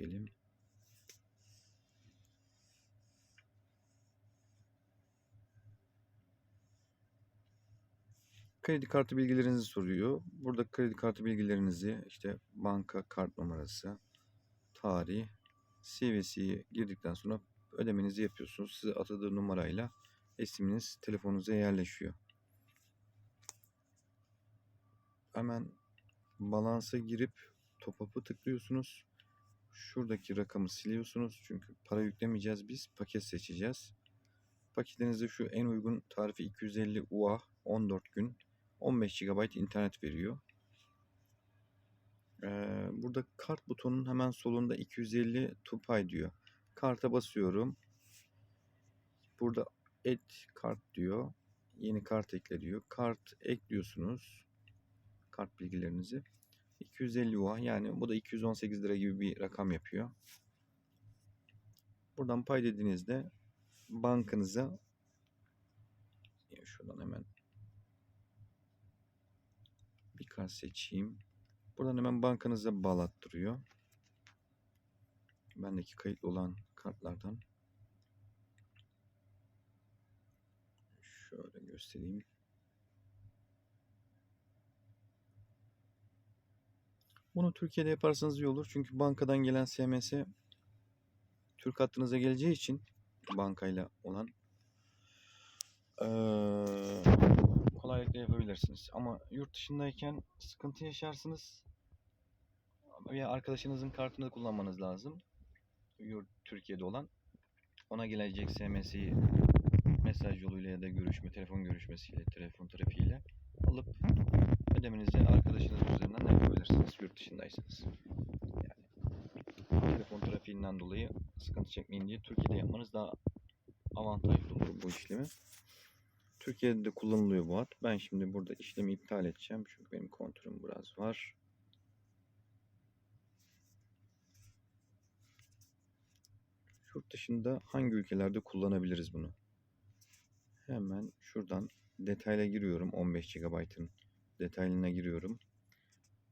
diyelim. Kredi kartı bilgilerinizi soruyor. Burada kredi kartı bilgilerinizi işte banka kart numarası, tarih, CVC'yi girdikten sonra ödemenizi yapıyorsunuz. Size atadığı numarayla esiminiz telefonunuza yerleşiyor. Hemen balansa girip top up'ı tıklıyorsunuz. Şuradaki rakamı siliyorsunuz. Çünkü para yüklemeyeceğiz biz. Paket seçeceğiz. Paketinizde şu en uygun tarifi 250 UA 14 gün 15 GB internet veriyor. Ee, burada kart butonunun hemen solunda 250 Tupay diyor. Karta basıyorum. Burada et kart diyor. Yeni kart ekle diyor. Kart ekliyorsunuz. Kart bilgilerinizi. 250 UA yani bu da 218 lira gibi bir rakam yapıyor. Buradan pay dediğinizde bankanıza şuradan hemen bir kart seçeyim. Buradan hemen bankanıza bağlattırıyor. Bendeki kayıtlı olan kartlardan şöyle göstereyim. Bunu Türkiye'de yaparsanız iyi olur. Çünkü bankadan gelen SMS Türk hattınıza geleceği için bankayla olan eee, kolaylıkla yapabilirsiniz. Ama yurt dışındayken sıkıntı yaşarsınız. Veya arkadaşınızın kartını kullanmanız lazım. Yurt Türkiye'de olan. Ona gelecek SMS'yi mesaj yoluyla ya da görüşme, telefon görüşmesiyle, telefon trafiğiyle alıp yapabilirsiniz yurt dışındaysanız. Yani telefon trafiğinden dolayı sıkıntı çekmeyin diye Türkiye'de yapmanız daha avantajlı olur bu işlemi. Türkiye'de de kullanılıyor bu hat. Ben şimdi burada işlemi iptal edeceğim. Çünkü benim kontürüm biraz var. Yurt dışında hangi ülkelerde kullanabiliriz bunu? Hemen şuradan detayla giriyorum. 15 GB'ın detayına giriyorum.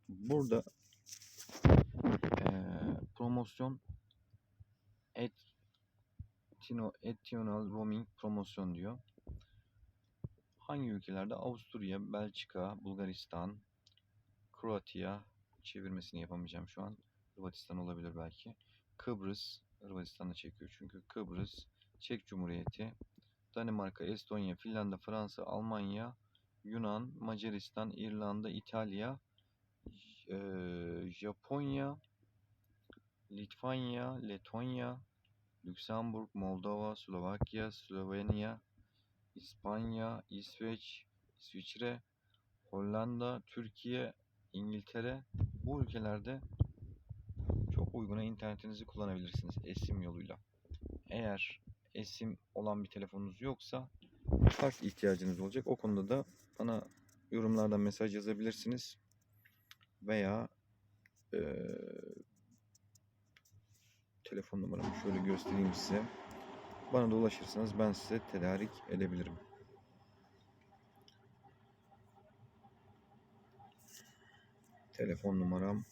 Burada eee, promosyon et Tino, Eternal Roaming promosyon diyor. Hangi ülkelerde? Avusturya, Belçika, Bulgaristan, Kroatya çevirmesini yapamayacağım şu an. Hırvatistan olabilir belki. Kıbrıs, Hırvatistan'da çekiyor çünkü. Kıbrıs, Çek Cumhuriyeti, Danimarka, Estonya, Finlandiya, Fransa, Almanya, Yunan, Macaristan, İrlanda, İtalya, eee, Japonya, Litvanya, Letonya, Lüksemburg, Moldova, Slovakya, Slovenya, İspanya, İsveç, İsviçre, Hollanda, Türkiye, İngiltere bu ülkelerde çok uyguna internetinizi kullanabilirsiniz esim yoluyla. Eğer esim olan bir telefonunuz yoksa kart ihtiyacınız olacak. O konuda da bana yorumlardan mesaj yazabilirsiniz. Veya eee, telefon numaramı şöyle göstereyim size. Bana da ulaşırsanız ben size tedarik edebilirim. Telefon numaram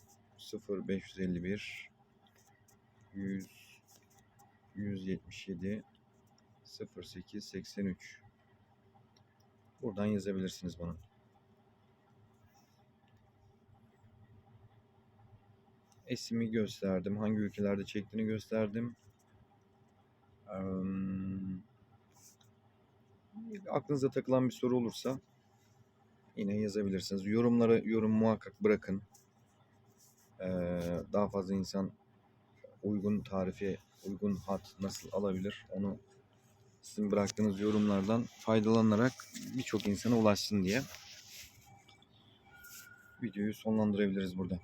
0551 100 177 0883 Buradan yazabilirsiniz bana. Esimi gösterdim. Hangi ülkelerde çektiğini gösterdim. Eee, aklınıza takılan bir soru olursa yine yazabilirsiniz. Yorumlara yorum muhakkak bırakın. Eee, daha fazla insan uygun tarife, uygun hat nasıl alabilir onu sizin bıraktığınız yorumlardan faydalanarak birçok insana ulaşsın diye videoyu sonlandırabiliriz burada.